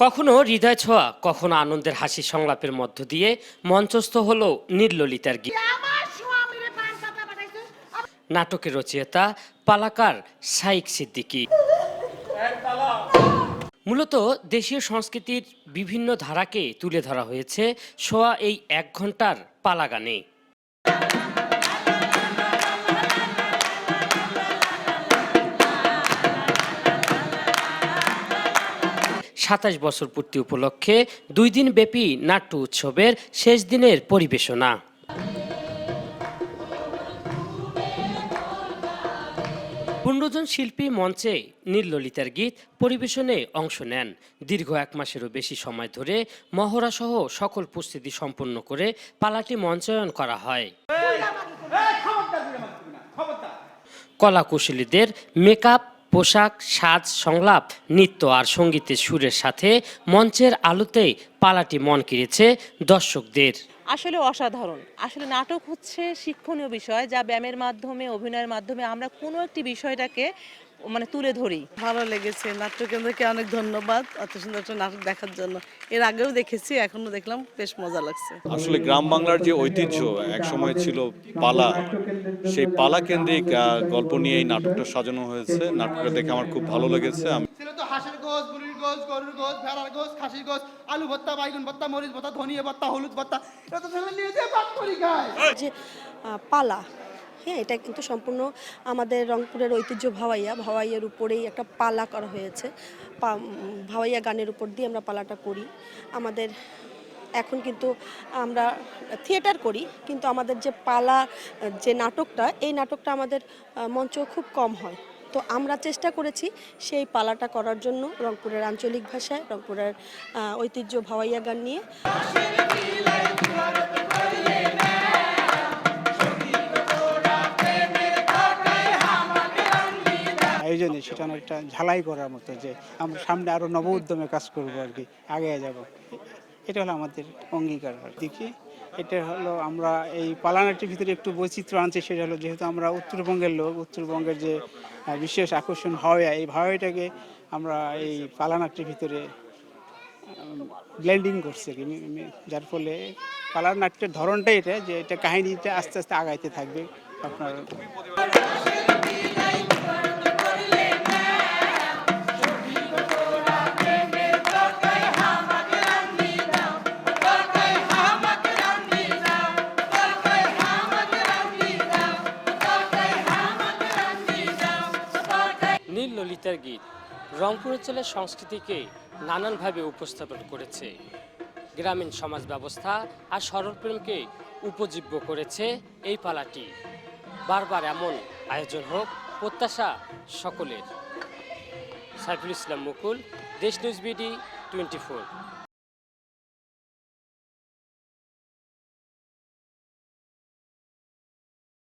কখনো হৃদয় ছোঁয়া কখনো আনন্দের হাসি সংলাপের মধ্য দিয়ে মঞ্চস্থ হলো নীললিতার গীত। নাটকের রচয়িতা পালাকার শাইক সিদ্দিকী। মূলত দেশীয় সংস্কৃতির বিভিন্ন ধারাকে তুলে ধরা হয়েছে সোয়া এই এক ঘণ্টার পালা গানে সাতাশ বছর পূর্তি উপলক্ষে দুই দিন ব্যাপী নাট্য উৎসবের শেষ দিনের পরিবেশনা। পনেরো জন শিল্পী মঞ্চে নীললিতার গীত পরিবেশনে অংশ নেন। দীর্ঘ এক মাসেরও বেশি সময় ধরে মহড়া সহ সকল প্রস্তুতি সম্পন্ন করে পালাটি মঞ্চায়ন করা হয়। কলাকুশলীদের মেকআপ পোশাক, সাজ, সংলাপ, নৃত্য আর সঙ্গীতের সুরের সাথে মঞ্চের আলোতেই পালাটি মন কেড়েছে দর্শকদের। আসলে অসাধারণ। আসলে নাটক হচ্ছে শিক্ষণীয় বিষয় যা ব্যায়ামের মাধ্যমে, অভিনয়ের মাধ্যমে আমরা কোনো একটি বিষয়টাকে মানে তুলে ধরি। ভালো লেগেছে নাট্যকেন্দ্রকে অনেক ধন্যবাদ অত সুন্দর একটা নাটক দেখার জন্য। এর আগেও দেখেছি এখনও দেখলাম বেশ মজা লাগছে। আসলে গ্রাম বাংলার যে ঐতিহ্য এক সময় ছিল পালা। সেই পালা কেন্দ্রিক আহ, গল্প নিয়ে এই নাটকটা সাজানো হয়েছে। নাটকটা দেখে আমার খুব ভালো লেগেছে। আমি ছিল তো হাঁসের গোস মুরগির গোস গরুর গোস ভেড়ার গোস খাসির গোস আলু ভর্তা বাইগুন ভর্তা মরিচ ভর্তা ধনিয়া ভর্তা হলুদ ভর্তা। এটা তো নিয়ে যেয়ে ভাগ করি খায়। যে পালা হ্যাঁ এটা কিন্তু সম্পূর্ণ আমাদের রংপুরের ঐতিহ্য ভাওয়াইয়া, ভাওয়াইয়ের উপরেই একটা পালা করা হয়েছে। ভাওয়াইয়া গানের উপর দিয়ে আমরা পালাটা করি। আমাদের এখন কিন্তু আমরা থিয়েটার করি, কিন্তু আমাদের যে পালা, যে নাটকটা, এই নাটকটা আমাদের মঞ্চ খুব কম হয়। তো আমরা চেষ্টা করেছি সেই পালাটা করার জন্য রংপুরের আঞ্চলিক ভাষায়, রংপুরের ঐতিহ্য ভাওয়াইয়া গান নিয়ে। আয়োজনে সেটা অনেকটা ঝালাই করার মতো যে আমরা সামনে আরও নব উদ্যমে কাজ করব আর কি আগে যাব। এটা হলো আমাদের অঙ্গীকার আর দেখি, এটা হলো আমরা এই পালানাটির ভিতরে একটু বৈচিত্র্য আনছি, সেটা হলো যেহেতু আমরা উত্তরবঙ্গের লোক, উত্তরবঙ্গের যে বিশেষ আকর্ষণ হাওয়া এই হাওয়াটাকে আমরা এই পালানাটির ভিতরে ব্লেন্ডিং করছে আর কি। যার ফলে পালার নাট্যের ধরনটাই এটা, যে এটা কাহিনীটা আস্তে আস্তে আগাইতে থাকবে আপনার। ললিতার গীত। রংপুর অঞ্চলের সংস্কৃতিকে নানানভাবে উপস্থাপন করেছে। গ্রামীণ সমাজ ব্যবস্থা আর সরলপ্রেমকে উপজীব্য করেছে এই পালাটি। বারবার এমন আয়োজন হোক, প্রত্যাশা সকলের। সাইফুল ইসলাম মুকুল, দেশ নিউজ বিডি টোয়েন্টি ফোর।